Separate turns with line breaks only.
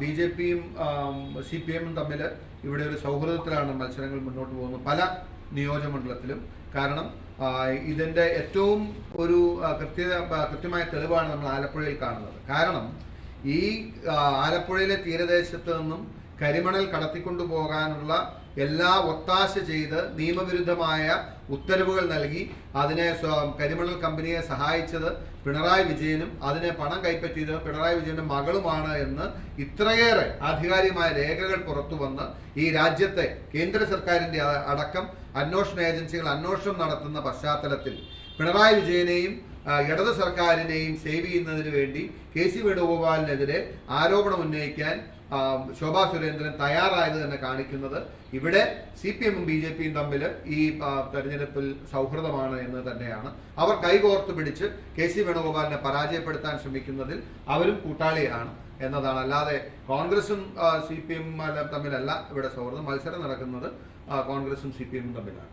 B J പിയും C P എമ്മും തമ്മിൽ ഇവിടെ ഒരു സൗഹൃദത്തിലാണ് മത്സരങ്ങൾ മുന്നോട്ട് പോകുന്നത് പല നിയോജകമണ്ഡലത്തിലും. കാരണം ഇതിന്റെ ഏറ്റവും ഒരു കൃത്യത കൃത്യ കൃത്യമായ തെളിവാണ് നമ്മൾ ആലപ്പുഴയിൽ കാണുന്നത്. കാരണം ഈ ആലപ്പുഴയിലെ തീരദേശത്ത് നിന്നും കരിമണൽ കടത്തിക്കൊണ്ടുപോകാനുള്ള എല്ലാ ഒത്താശ ചെയ്ത് നിയമവിരുദ്ധമായ ഉത്തരവുകൾ നൽകി. അതിനെ കരിമണൽ കമ്പനിയെ സഹായിച്ചത് പിണറായി വിജയനും അതിനെ പണം കൈപ്പറ്റിയത് പിണറായി വിജയന്റെ മകളുമാണ് എന്ന് ഇത്രയേറെ ആധികാരികമായ രേഖകൾ പുറത്തു വന്ന് ഈ രാജ്യത്തെ കേന്ദ്ര സർക്കാരിന്റെ അടക്കം അന്വേഷണ ഏജൻസികൾ അന്വേഷണം നടത്തുന്ന പശ്ചാത്തലത്തിൽ പിണറായി വിജയനെയും ഇടതു സർക്കാരിനെയും സേവ് ചെയ്യുന്നതിന് വേണ്ടി കെ സി വേണുഗോപാലിനെതിരെ ആരോപണം ഉന്നയിക്കാൻ ശോഭാ സുരേന്ദ്രൻ തയ്യാറായത് തന്നെ കാണിക്കുന്നത് ഇവിടെ സി പി എമ്മും ബി ജെ പിയും തമ്മിൽ ഈ തെരഞ്ഞെടുപ്പിൽ സൗഹൃദമാണ് എന്ന് തന്നെയാണ്. അവർ കൈകോർത്ത് പിടിച്ച് കെ സി വേണുഗോപാലിനെ പരാജയപ്പെടുത്താൻ ശ്രമിക്കുന്നതിൽ അവരും കൂട്ടാളിയാണ് എന്നതാണ്. അല്ലാതെ കോൺഗ്രസും സി പി എം തമ്മിലല്ല ഇവിടെ സൗഹൃദം. മത്സരം നടക്കുന്നത് കോൺഗ്രസും സി പി എമ്മും തമ്മിലാണ്.